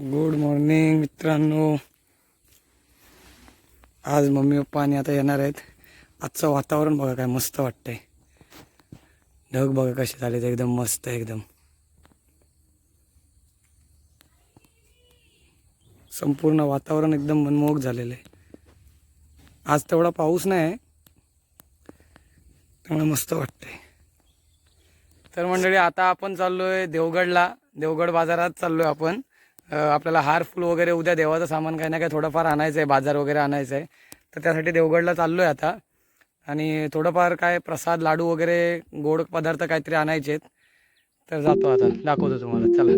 Good morning मित्रांनो. आज mummy papa आणि आता येणार आहेत. आजचं वातावरण बघा काय मस्त वाटतंय. ढग बघा कसे झाले ते एकदम मस्त एकदम. संपूर्ण वातावरण एकदम मनमोहक झालेलं आहे. आज तेवढा पाऊस नाही आहे. त्यामुळे मस्त वाटतंय. तर मंडळी आता आपण चाललोय देवगडला. देवगड बाजारात चाललोय आपण. आपल्याला हार फुल वगैरे उद्या देवाचं सामान काही ना काही थोडंफार आणायचं आहे बाजार वगैरे आणायचं आहे तर त्यासाठी देवगडला चाललो आहे आता. आणि थोडंफार काय प्रसाद लाडू वगैरे गोड पदार्थ काहीतरी आणायचे आहेत तर जातो आता. दाखवतो तुम्हाला. चला.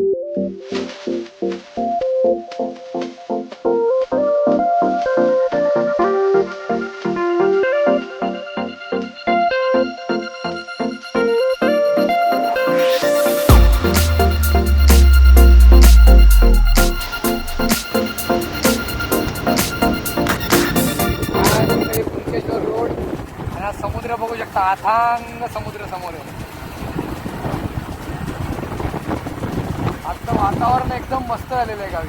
अथांग समुद्र समोर आहे आत्ता वातावरण एकदम मस्त झालेलं आहे गावी.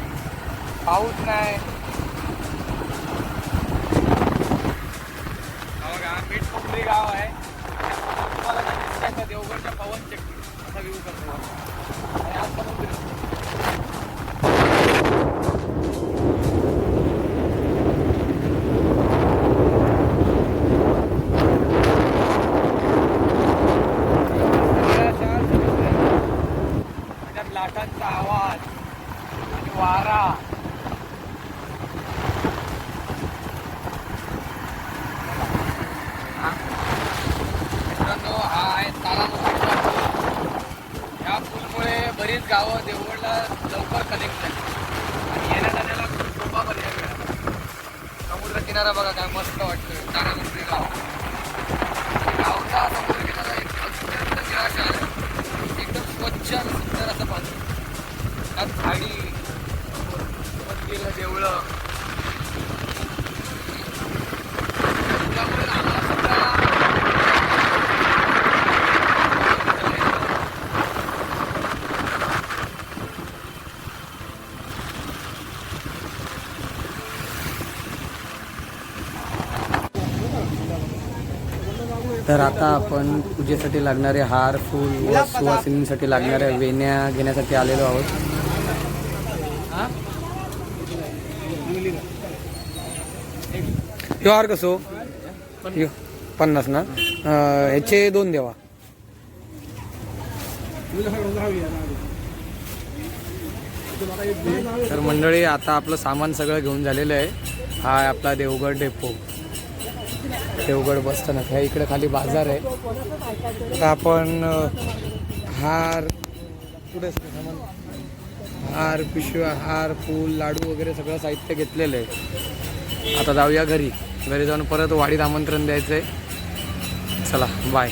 पाऊस नाही. हो हा गाव आहे. तुम्हाला देवगडच्या पवन चक्की असा व्ह्यू करतो आणि आज समुद्र निराशार समुद्र आहे. त्याच्यात लाटांचा आवाज आणि वारा हा. मित्रांनो हा आहे तारामतीचा पूल या पूलमुळे बरीच गावं देवळला लवकर कनेक्ट झाली. आणि येण्या जाण्याला खूप सोपा पर्याय मिळाला. समुद्र किनारा बघा काय मस्त वाटतं तारामती गाव. गावचा समुद्र किनारा एक अत्यंत निराशा आहे. एकदम स्वच्छ आणि सुंदर असं पाणी त्यात झाडी मंदिरं देवळं तर आता आपण पूजेसाठी लागणारे हार फूल व सुवासिनीसाठी लागणाऱ्या वेण्या घेण्यासाठी आलेलो आहोत. ह्यो हार कसो? ह्यो पन्नास ना? अं, ह्याचे दोन देवा तर मंडळी आता आपलं सामान सगळं घेऊन झालेलं आहे. हा आहे आपला देवगड डेपो. देवगड बसताना ह्या इकडे खाली बाजार आहे. तर आपण हार कुठे हार पिशव्या हार फूल लाडू वगैरे सगळं साहित्य घेतलेलं आहे. आता जाऊया घरी. घरी जाऊन परत वाडीत आमंत्रण द्यायचं आहे. चला बाय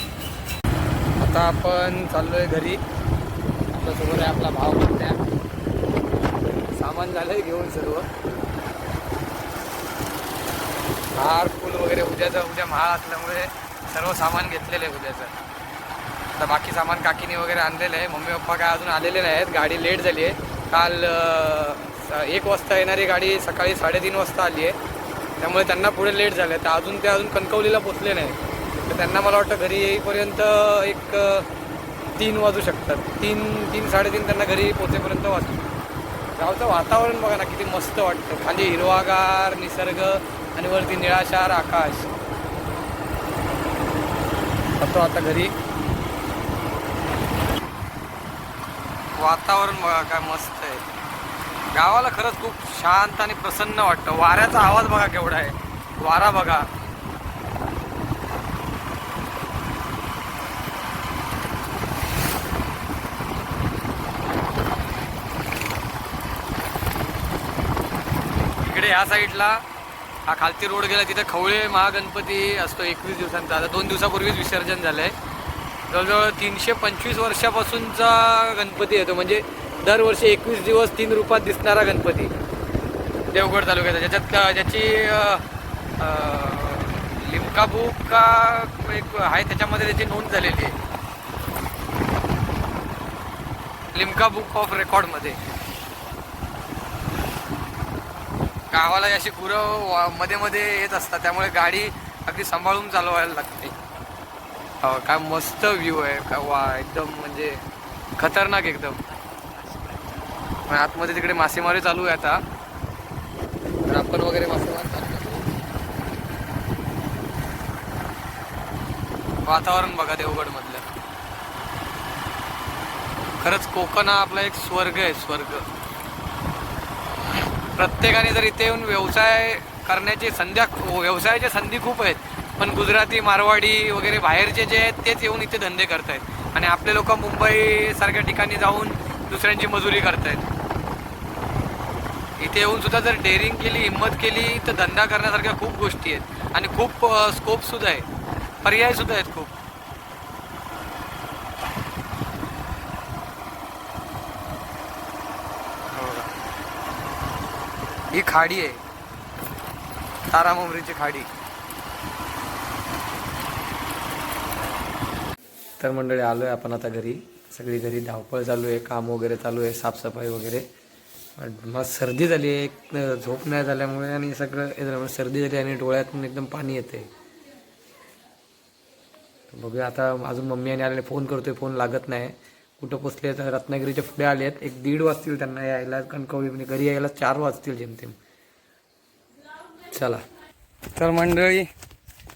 आता आपण चाललोय घरी. आपल्यासोबत आहे आपला भाव त्या. सामान झालंय घेऊन सर्व. हार फुल वगैरे उद्याचं उद्या महाळ असल्यामुळे सर्व सामान घेतलेलं आहे उद्याचं. आता बाकी सामान काकीने वगैरे आणलेलं आहे. मम्मी पप्पा काय अजून आलेले नाही आहेत गाडी लेट झाली आहे. काल स- एक वाजता येणारी गाडी सकाळी साडेतीन वाजता आली आहे. त्यामुळे त्यांना पुढे लेट झालं तर अजून ते अजून कणकवलीला पोचले नाही तर त्यांना मला वाटतं घरी येईपर्यंत एक तीन वाजू शकतात. तीन तीन साडेतीन त्यांना घरी पोचेपर्यंत वाजतात गावचं वातावरण बघा ना किती मस्त वाटतं. खाली हिरवागार निसर्ग आणि वरती निळाशार आकाश. जातो आता घरी. वातावरण बघा काय मस्त आहे. गावाला खरंच खूप शांत आणि प्रसन्न वाटतं. वाऱ्याचा आवाज बघा केवढा आहे. वारा बघा. इकडे ह्या साईडला हा खालती रोड गेला तिथं खवळे महागणपती असतो एकवीस दिवसांचा. आता दोन दिवसापूर्वीच विसर्जन झालं आहे जवळजवळ तीनशे पंचवीस वर्षापासूनचा गणपती येतो. म्हणजे दरवर्षी एकवीस दिवस तीन रूपात दिसणारा गणपती. देवगड तालुक्याचा. ज्याच्यात ज्याची लिमका बुक का एक आहे त्याच्यामध्ये त्याची नोंद झालेली आहे. लिमका बुक ऑफ रेकॉर्डमध्ये गावाला अशी गुरं वा- मध्ये मध्ये येत असतात. त्यामुळे गाडी अगदी सांभाळून चालवायला लागते. हो काय मस्त व्ह्यू आहे. का वा एकदम म्हणजे खतरनाक एकदम. आतमध्ये तिकडे मासेमारी चालू आहे आता. आपण वगैरे मासेमारी चालू वातावरण बघा देवगड मधलं खरंच कोकण हा आपला एक स्वर्ग आहे स्वर्ग. प्रत्येकाने जर इथे येऊन व्यवसाय करण्याची संध्या व्यवसायाच्या संधी खूप आहेत. पण गुजराती मारवाडी वगैरे बाहेरचे जे आहेत तेच येऊन इथे धंदे करतायत. आणि आपले लोक मुंबईसारख्या ठिकाणी जाऊन दुसऱ्यांची मजुरी करतायत. इथे येऊन सुद्धा जर डेअरिंग केली हिंमत केली तर धंदा करण्यासारख्या खूप गोष्टी आहेत. आणि खूप स्कोपसुद्धा आहे. पर्यायसुद्धा आहेत खूप. ही खाडी आहे. तारामोमरीची खाडी. तर मंडळी आलोय आपण आता घरी. सगळी घरी धावपळ चालू आहे काम वगैरे चालू आहे साफसफाई वगैरे. पण सर्दी झाली आहे एक झोप नाही झाल्यामुळे आणि सगळं सर्दी झाली आणि डोळ्यातून एकदम पाणी येते बघूया आता अजून मम्मी आणि आलेले फोन करतोय फोन लागत नाही. कुठं पोचले तर रत्नागिरीच्या पुढे आले आहेत एक दीड वाजतील त्यांना यायला. कणकवली म्हणजे घरी यायला चार वाजतील जेमतेम. चला. तर मंडळी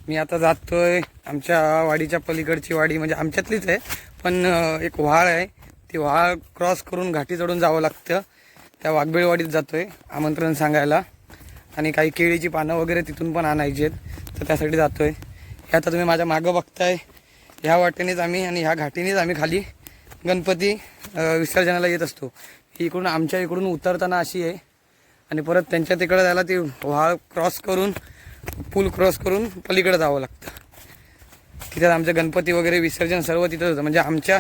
मी आता जातोय आमच्या वाडीच्या पलीकडची वाडी म्हणजे आमच्यातलीच आहे पण एक व्हाळ आहे. ती व्हाळ क्रॉस करून घाटी चढून जावं लागतं. त्या वाघबेळवाडीत जातोय आमंत्रण सांगायला. आणि काही केळीची पानं वगैरे तिथून पण आणायची आहेत तर त्यासाठी जातोय. हे आता तुम्ही माझ्या मागं बघताय. ह्या वाटेनेच आम्ही आणि ह्या घाटीनेच आम्ही खाली गणपती विसर्जनाला येत असतो. इकडून आमच्या इकडून उतरताना अशी आहे. आणि परत त्यांच्या तिकडं जायला ती व्हाळ क्रॉस करून पूल क्रॉस करून पलीकडे जावं लागतं. तिथं आमचं गणपती वगैरे विसर्जन सर्व तिथंच होतं. म्हणजे आमच्या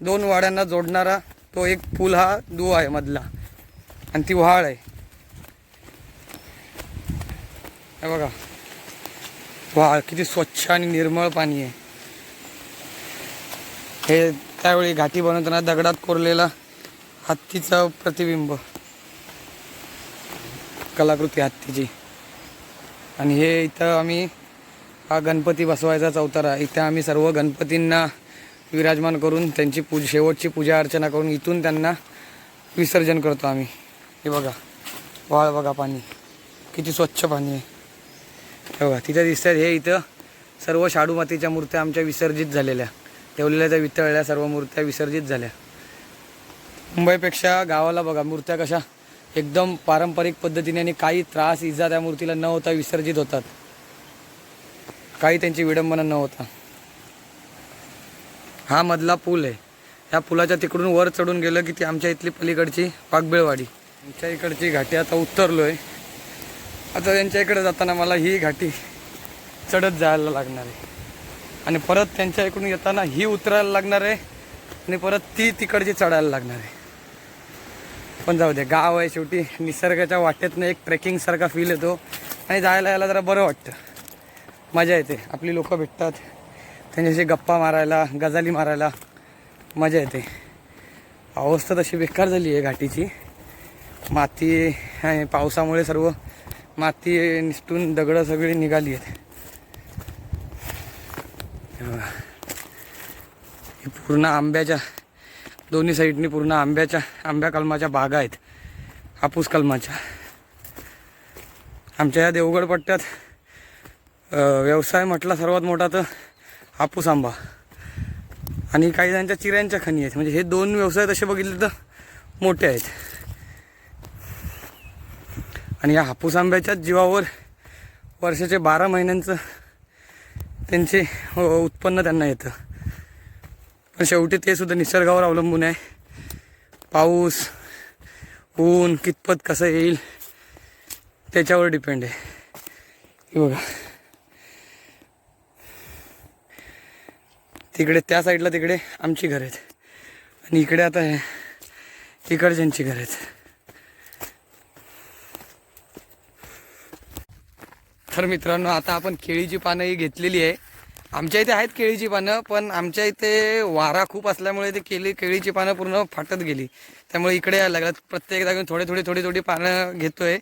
दोन वाड्यांना जोडणारा तो एक पूल हा दू आहे मधला. आणि ती व्हाळ आहे. हे बघा. व्हाळ किती स्वच्छ आणि निर्मळ पाणी आहे. हे त्यावेळी घाटी बनवताना दगडात कोरलेला हत्तीचं प्रतिबिंब. कलाकृती हत्तीची. आणि हे इथं आम्ही हा गणपती बसवायचा चौतारा इथं आम्ही सर्व गणपतींना विराजमान करून त्यांची पूज शेवटची पूजा अर्चना करून इथून त्यांना विसर्जन करतो आम्ही. हे बघा वाळ बघा पाणी. किती स्वच्छ पाणी आहे. हे बघा तिथं दिसतात हे इथं सर्व शाडू मातीच्या मूर्त्या आमच्या विसर्जित झालेल्या. ठेवलेल्या त्या वितळल्या सर्व मूर्त्या विसर्जित झाल्या. मुंबईपेक्षा गावाला बघा मूर्त्या कशा एकदम पारंपरिक पद्धतीने आणि काही त्रास इजा त्या मूर्तीला न होता विसर्जित होतात. काही त्यांची विडंबना न होता. हा मधला पूल आहे. ह्या पुलाच्या तिकडून वर चढून गेलं की ती आमच्या इथली पलीकडची वाघबेळवाडी आमच्या इकडची घाटी आता उतरलो आहे आता त्यांच्या इकडे जाताना मला ही घाटी चढत जायला लागणार आहे. आणि परत त्यांच्या इकडून येताना ही उतरायला लागणार आहे आणि परत ती तिकडची चढायला लागणार आहे. पण जाऊ दे गाव आहे शेवटी. निसर्गाच्या वाटेतनं एक ट्रेकिंगसारखा फील येतो. आणि जायला यायला जरा बरं वाटतं. मजा येते. आपली लोकं भेटतात. त्यांच्याशी गप्पा मारायला गजाली मारायला मजा येते. अवस्था तशी बेकार झाली आहे घाटीची. माती पावसामुळे सर्व माती निसटून दगडं सगळी निघाली आहेत. बघा. हे पूर्ण आंब्याच्या दोन्ही साईडनी पूर्ण आंब्याच्या आंब्या कलमाच्या बागा आहेत. हापूस कलमाच्या. आमच्या या देवगड पट्ट्यात व्यवसाय म्हटला सर्वात मोठा तर हापूस आंबा. आणि काही जणांच्या चिऱ्यांच्या खणी आहेत. म्हणजे हे दोन व्यवसाय तसे बघितले तर मोठे आहेत. आणि या हापूस आंब्याच्याच जीवावर वर्षाचे बारा महिन्यांचं त्यांचे हो, उत्पन्न त्यांना येतं. पण शेवटी ते सुद्धा निसर्गावर अवलंबून आहे. पाऊस ऊन कितपत कसं येईल त्याच्यावर डिपेंड आहे. बघा. तिकडे त्या साईडला तिकडे आमची घर आहेत. आणि इकडे आता हे इकडच्यांची घर आहेत. तर मित्रांनो आता आपण केळीची पानं ही घेतलेली आहे. आमच्या इथे आहेत केळीची पानं पण आमच्या इथे वारा खूप असल्यामुळे ते केळी केळीची पानं पूर्ण फाटत गेली. त्यामुळे इकडे यायला लागलं. प्रत्येक जागेवर थोडे थोडी थोडी थोडी पानं घेतोय.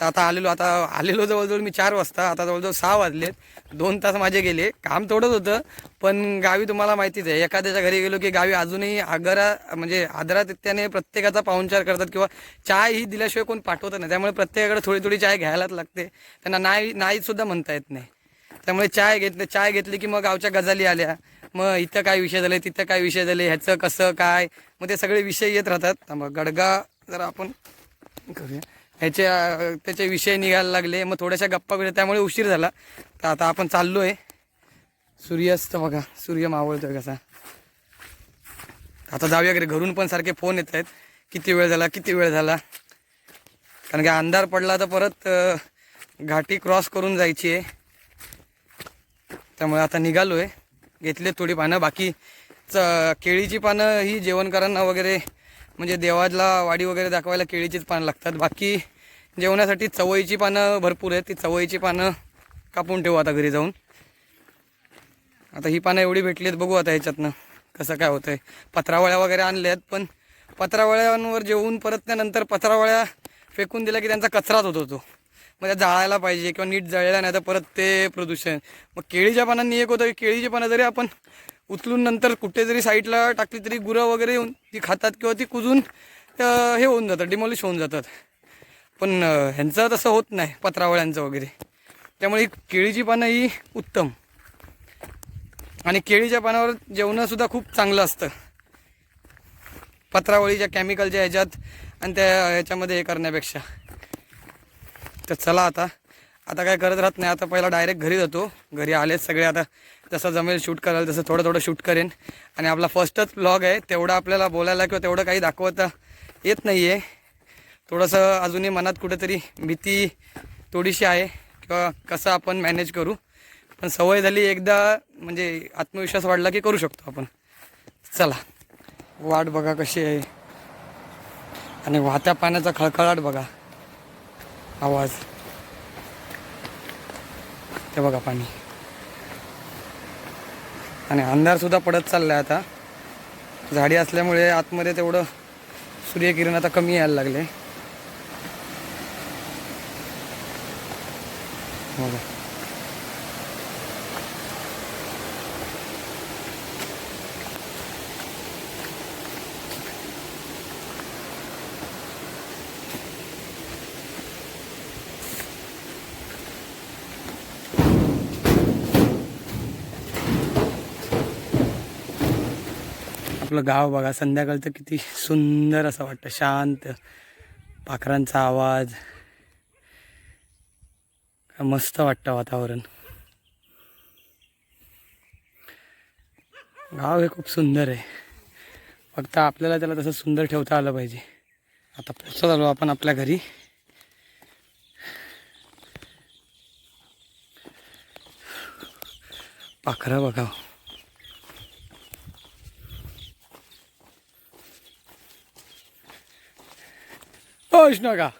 तर आता आलेलो आता आलेलो जवळजवळ मी चार वाजता आता जवळजवळ सहा वाजलेत. दोन तास माझे गेले. काम थोडंच होतं. पण गावी तुम्हाला माहितीच आहे एखाद्याच्या घरी गेलो की गावी अजूनही आगरा म्हणजे आदरातित्याने प्रत्येकाचा पाहुणचार करतात किंवा चाय ही दिल्याशिवाय कोण पाठवत नाही. त्यामुळे प्रत्येकाकडे थोडी थोडी चाय घ्यायलाच लागते. त्यांना नाही नाहीसुद्धा म्हणता येत नाही. त्यामुळे चाय घेतले चाय घेतली की मग गावच्या गजाली आल्या. मग इथं काय विषय झाले तिथं काय विषय झाले ह्याचं कसं काय? मग ते सगळे विषय येत राहतात. मग गडगा जरा आपण करूया. ह्याच्या त्याचे विषय निघायला लागले. मग थोड्याशा गप्पा करूया त्यामुळे उशीर झाला. तर आता आपण चाललो आहे सूर्यास्त बघा सूर्य मावळतोय कसा. आता जाऊया घरी. घरून पण सारखे फोन येत आहेत. किती वेळ झाला किती वेळ झाला. कारण की अंधार पडला तर परत घाटी क्रॉस करून जायची आहे. त्यामुळे आता निघालो आहे घेतले थोडी पानं. बाकी च केळीची पानं ही जेवणकारांना वगैरे म्हणजे देवाला वाडी वगैरे दाखवायला केळीचीच पानं लागतात. बाकी जेवणासाठी चवळीची पानं भरपूर आहेत. ती चवळीची पानं कापून ठेवू आता घरी जाऊन. आता ही पानं एवढी भेटली आहेत बघू आता ह्याच्यातनं कसं काय होतंय. पत्रावळ्या वगैरे आणल्या आहेत पण पत्रावळ्यांवर जेवून परत त्यानंतर पत्रावळ्या फेकून दिल्या की त्यांचा कचराच होत होतो मग म्हणजे त्या जाळायला पाहिजे किंवा नीट जळल्या नाही तर परत ते प्रदूषण. मग केळीच्या पानांनी एक होतं की केळीची पानं जरी आपण उचलून नंतर कुठे जरी साईडला टाकली तरी गुरं वगैरे येऊन ती खातात किंवा ती कुजून हे होऊन जातात डिमॉलिश होऊन जातात. पण ह्यांचं तसं होत नाही पत्रावळ्यांचं वगैरे. त्यामुळे केळीची पानं ही उत्तम. आणि केळीच्या पानावर जेवणंसुद्धा खूप चांगलं असतं. पत्रावळीच्या केमिकलच्या ह्याच्यात आणि त्या ह्याच्यामध्ये हे करण्यापेक्षा. तर चला आता आता काय करत राहत नाही. आता पहिला डायरेक्ट घरी जातो. घरी आलेच सगळे आता. जसं जमेल शूट करायला तसं थोडं थोडं शूट करेन. आणि आपला फर्स्टच ब्लॉग आहे. तेवढं आपल्याला बोलायला किंवा तेवढं काही दाखवता येत नाही आहे थोडंसं अजूनही मनात कुठेतरी भीती थोडीशी आहे. किंवा कसं आपण मॅनेज करू. पण सवय झाली एकदा म्हणजे आत्मविश्वास वाढला की करू शकतो आपण. चला. वाट बघा कशी आहे. आणि वाहत्या पाण्याचा खळखळाट बघा. आवाज. ते बघा पाणी. आणि अंधारसुद्धा पडत पडत आहे आता. झाडी असल्यामुळे आतमध्ये तेवढं सूर्यकिरण आता कमी यायला लागले. बघा. आपलं गाव बघा संध्याकाळचं किती सुंदर असं वाटतं. शांत. पाखरांचा आवाज. मस्त वाटतं वातावरण. गाव हे खूप सुंदर आहे. फक्त आपल्याला त्याला तसं सुंदर ठेवता आलं पाहिजे. आता पोचत आलो आपण आपल्या घरी. पाखरं बघा. हो का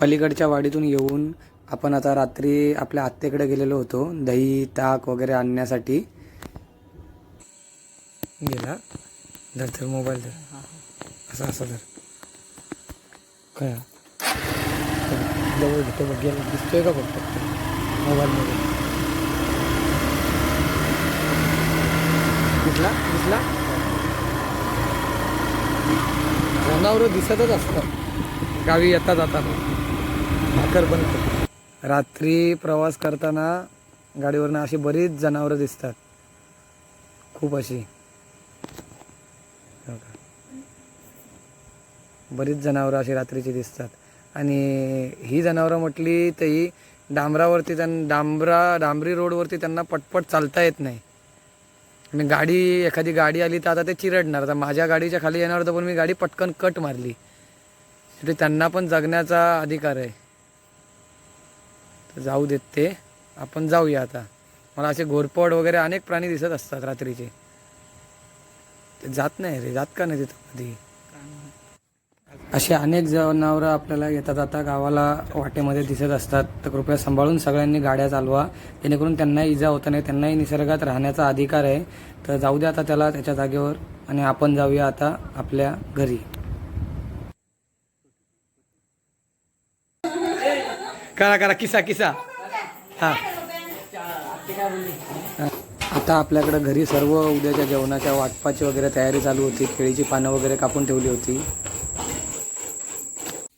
पलीकडच्या वाडीतून येऊन आपण आता रात्री आपल्या आत्तेकडे गेलेलो होतो. दही ताक वगैरे आणण्यासाठी. गेला. धर तर मोबाईल धर. असं असं धर. काय जवळ घेतो बघ गेला. दिसतोय का फक्त? मोबाईलमध्ये दिसला दिसला? जनावरं दिसतच असतात. गावी येता जाताना. भाकर बनत रात्री प्रवास करताना गाडीवरनं अशी बरीच जनावरं दिसतात. खूप अशी. हो बरीच जनावरं अशी रात्रीची दिसतात. आणि ही जनावरं म्हटली तरी डांबरावरती त्यां डांबरा डांबरी रोडवरती त्यांना पटपट चालता येत नाही. आणि गाडी एखादी गाडी आली तर आता ते चिरडणार. आता माझ्या गाडीच्या खाली येणार होतं पण मी गाडी पटकन कट मारली. शेवटी त्यांना पण जगण्याचा अधिकार आहे. तर जाऊ देत ते. आपण जाऊया आता. मला असे घोरपड वगैरे अनेक प्राणी दिसत असतात रात्रीचे. ते जात नाही रे. जात का नाही तिथं कधी? असे अनेक जनावरं आपल्याला येता जाता गावाला वाटेमध्ये दिसत असतात. तर कृपया सांभाळून सगळ्यांनी गाड्या चालवा. जेणेकरून त्यांना इजा होत नाही त्यांनाही निसर्गात राहण्याचा अधिकार आहे. तर जाऊ द्या आता त्याला त्याच्या जागेवर आणि आपण जाऊया आता आपल्या घरी. करा करा किसा किसा. हा. आता आपल्याकडे घरी सर्व उद्याच्या जेवणाच्या वाटपाची वगैरे तयारी चालू होती. केळीची पानं वगैरे कापून ठेवली होती.